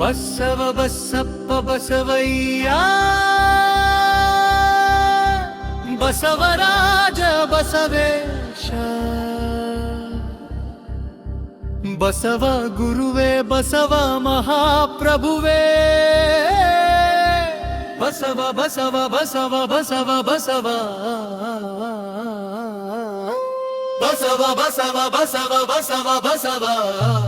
बसव बसप्प बसवैया। बसवराज बसवेश। बसव गुरुवे बसव महाप्रभुवे। बसव बसव बसव बसव बसव। बसव बसव बसव बसव बसव।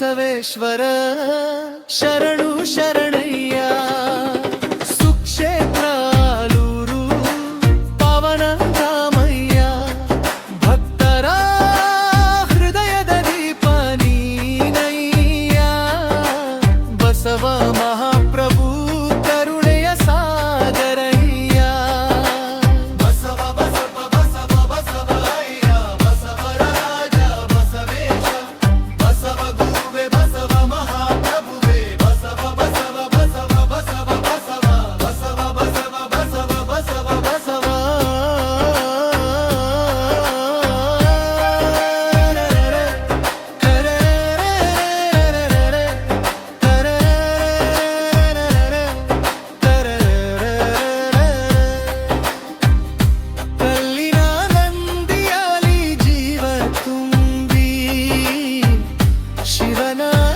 ಬಸವೇಶ್ವರ ಶರಣು ಶರಣಯ್ಯ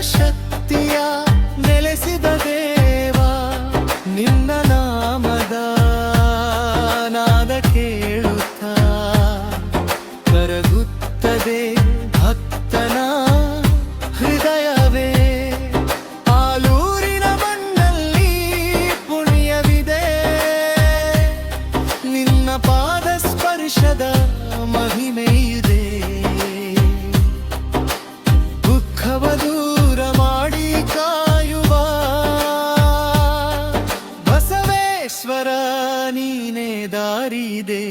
ಶಕ್ತಿಯ ನೆಲೆಸಿದ ದೇವ, ನಿನ್ನ ನಾಮದ ನಾದ ಕೇಳುತ್ತ. ಕರಗುತ್ತದೆ ಭಕ್ತನ ಹೃದಯವೇ, ಆಲೂರಿನ ಮಣ್ಣಲ್ಲಿ ಪುಣ್ಯವಿದೆ. ನಿನ್ನ ಪಾದ ಸ್ಪರ್ಶದ ಮಹಿಮೆಯಿದೆ ದಾರಿಯಿದೆ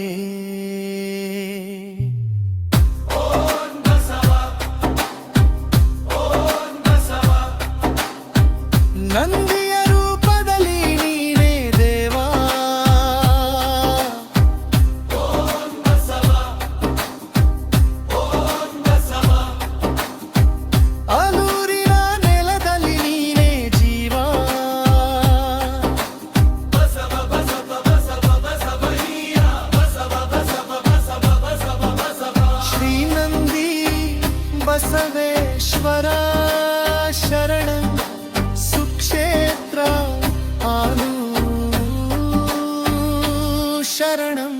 ನಂದಿ ఈశ్వరా శరణం సుక్షేత్ర ఆలు శరణం